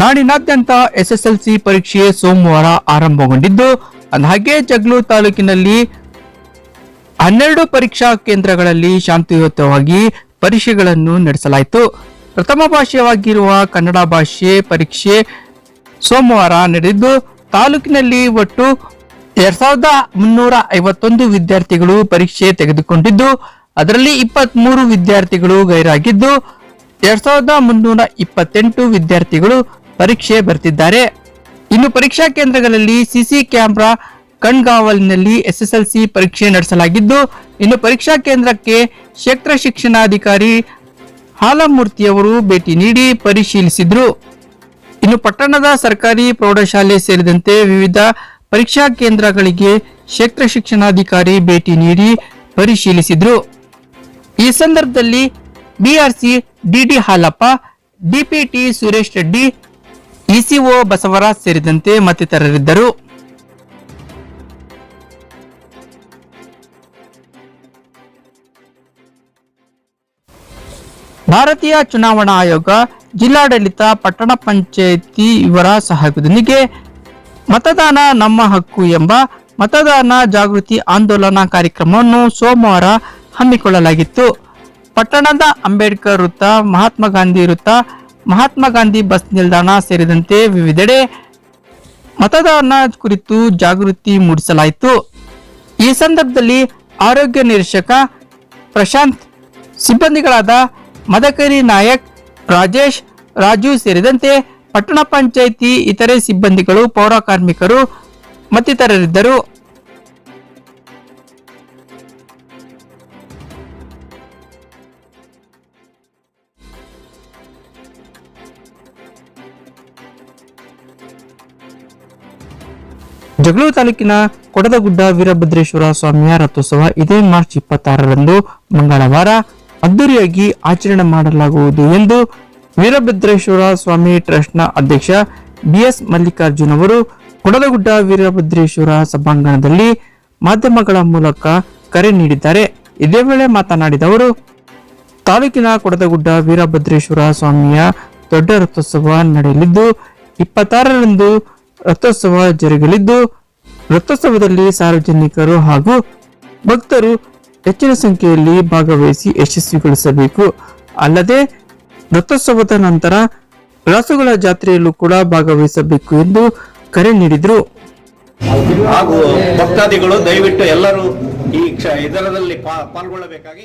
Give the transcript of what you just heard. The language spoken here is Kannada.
ನಾಡಿನಾದ್ಯಂತ ಎಸ್ಎಸ್ಎಲ್ಸಿ ಪರೀಕ್ಷೆ ಸೋಮವಾರ ಆರಂಭಗೊಂಡಿದ್ದು, ಅಂದಹಾಗೆ ಜಗ್ಲು ತಾಲೂಕಿನಲ್ಲಿ ಹನ್ನೆರಡು ಪರೀಕ್ಷಾ ಕೇಂದ್ರಗಳಲ್ಲಿ ಶಾಂತಿಯುತವಾಗಿ ಪರೀಕ್ಷೆಗಳನ್ನು ನಡೆಸಲಾಯಿತು. ಪ್ರಥಮ ಭಾಷೆಯಾಗಿರುವ ಕನ್ನಡ ಭಾಷೆ ಪರೀಕ್ಷೆ ಸೋಮವಾರ ನಡೆದಿದ್ದು, ತಾಲೂಕಿನಲ್ಲಿ ಒಟ್ಟು ಎರಡ್ ಸಾವಿರದ ಮುನ್ನೂರ ಐವತ್ತೊಂದು ವಿದ್ಯಾರ್ಥಿಗಳು ಪರೀಕ್ಷೆ ತೆಗೆದುಕೊಂಡಿದ್ದು, ಅದರಲ್ಲಿ ಇಪ್ಪತ್ತ್ ಮೂರು ವಿದ್ಯಾರ್ಥಿಗಳು ಗೈರಾಗಿದ್ದು, ಎರಡ್ ಸಾವಿರದ ಮುನ್ನೂರ ಇಪ್ಪತ್ತೆಂಟು ವಿದ್ಯಾರ್ಥಿಗಳು ಪರೀಕ್ಷೆ ಬರ್ತಿದ್ದಾರೆ. ಇನ್ನು ಪರೀಕ್ಷಾ ಕೇಂದ್ರಗಳಲ್ಲಿ ಸಿಸಿ ಕ್ಯಾಮೆರಾ ಕಣ್ಗಾವಲಿನಲ್ಲಿ ಎಸ್ಎಸ್ಎಲ್ಸಿ ಪರೀಕ್ಷೆ ನಡೆಸಲಾಗಿದ್ದು, ಇನ್ನು ಪರೀಕ್ಷಾ ಕೇಂದ್ರಕ್ಕೆ ಕ್ಷೇತ್ರ ಶಿಕ್ಷಣಾಧಿಕಾರಿ ಹಾಲಮೂರ್ತಿಯವರು ಭೇಟಿ ನೀಡಿ ಪರಿಶೀಲಿಸಿದ್ರು. ಇನ್ನು ಪಟ್ಟಣದ ಸರ್ಕಾರಿ ಪ್ರೌಢಶಾಲೆ ಸೇರಿದಂತೆ ವಿವಿಧ ಪರೀಕ್ಷಾ ಕೇಂದ್ರಗಳಿಗೆ ಕ್ಷೇತ್ರ ಶಿಕ್ಷಣಾಧಿಕಾರಿ ಭೇಟಿ ನೀಡಿ ಪರಿಶೀಲಿಸಿದ್ರು. ಈ ಸಂದರ್ಭದಲ್ಲಿ BRC DD Halappa, DPT Suresh Reddy ECO, Basavaraj ಸೇರಿದಂತೆ ಮತ್ತಿತರರಿದ್ದರು. ಭಾರತೀಯ ಚುನಾವಣಾ ಆಯೋಗ ಜಿಲ್ಲಾಡಳಿತ ಪಟ್ಟಣ ಪಂಚಾಯಿತಿ ಇವರ ಸಹಯೋಗದೊಂದಿಗೆ ಮತದಾನ ನಮ್ಮ ಹಕ್ಕು ಎಂಬ ಮತದಾನ ಜಾಗೃತಿ ಆಂದೋಲನ ಕಾರ್ಯಕ್ರಮವನ್ನು ಸೋಮವಾರ ಹಮ್ಮಿಕೊಳ್ಳಲಾಗಿತ್ತು. ಪಟ್ಟಣದ ಅಂಬೇಡ್ಕರ್ ವೃತ್ತ, ಮಹಾತ್ಮ ಗಾಂಧಿ ವೃತ್ತ ಮಹಾತ್ಮ ಗಾಂಧಿ ಬಸ್ ನಿಲ್ದಾಣ ಸೇರಿದಂತೆ ವಿವಿಧೆಡೆ ಮತದಾನ ಕುರಿತು ಜಾಗೃತಿ ಮೂಡಿಸಲಾಯಿತು. ಈ ಸಂದರ್ಭದಲ್ಲಿ ಆರೋಗ್ಯ ನಿರೀಕ್ಷಕ ಪ್ರಶಾಂತ್, ಸಿಬ್ಬಂದಿಗಳಾದ ಮದಕರಿ ನಾಯಕ್, ರಾಜೇಶ್, ರಾಜು ಸೇರಿದಂತೆ ಪಟ್ಟಣ ಪಂಚಾಯಿತಿ ಇತರೆ ಸಿಬ್ಬಂದಿಗಳು, ಪೌರ ಕಾರ್ಮಿಕರು ಮತ್ತಿತರರಿದ್ದರು. ಜಗಳೂರು ತಾಲೂಕಿನ ಕೊಡದಗುಡ್ಡ ವೀರಭದ್ರೇಶ್ವರ ಸ್ವಾಮಿಯ ರಥೋತ್ಸವ ಇದೇ ಮಾರ್ಚ್ ಇಪ್ಪತ್ತಾರರಂದು ಮಂಗಳವಾರ ಅದ್ದೂರಿಯಾಗಿ ಆಚರಣೆ ಮಾಡಲಾಗುವುದು ಎಂದು ವೀರಭದ್ರೇಶ್ವರ ಸ್ವಾಮಿ ಟ್ರಸ್ಟ್ನ ಅಧ್ಯಕ್ಷ ಬಿಎಸ್ ಮಲ್ಲಿಕಾರ್ಜುನ್ ಅವರು ಕೊಡದಗುಡ್ಡ ವೀರಭದ್ರೇಶ್ವರ ಸಭಾಂಗಣದಲ್ಲಿ ಮಾಧ್ಯಮಗಳ ಮೂಲಕ ಕರೆ ನೀಡಿದ್ದಾರೆ. ಇದೇ ವೇಳೆ ಮಾತನಾಡಿದ ಅವರು, ತಾಲೂಕಿನ ಕೊಡದಗುಡ್ಡ ವೀರಭದ್ರೇಶ್ವರ ಸ್ವಾಮಿಯ ದೊಡ್ಡ ರಥೋತ್ಸವ ನಡೆಯಲಿದ್ದು, ಇಪ್ಪತ್ತಾರರಂದು ರಥೋತ್ಸವ ಜರುಗಲಿದ್ದು, ರಥೋತ್ಸವದಲ್ಲಿ ಸಾರ್ವಜನಿಕರು ಹಾಗೂ ಭಕ್ತರು ಹೆಚ್ಚಿನ ಸಂಖ್ಯೆಯಲ್ಲಿ ಭಾಗವಹಿಸಿ ಯಶಸ್ವಿಗೊಳಿಸಬೇಕು. ಅಲ್ಲದೆ, ರಥೋತ್ಸವದ ನಂತರ ರಾಸುಗಳ ಜಾತ್ರೆಯಲ್ಲೂ ಕೂಡ ಭಾಗವಹಿಸಬೇಕು ಎಂದು ಕರೆ ನೀಡಿದರು. ಹಾಗೂ ಭಕ್ತಾದಿಗಳು ದಯವಿಟ್ಟು ಎಲ್ಲರೂ ಈ ಇದರಲ್ಲಿ ಪಾಲ್ಗೊಳ್ಳಬೇಕಾಗಿ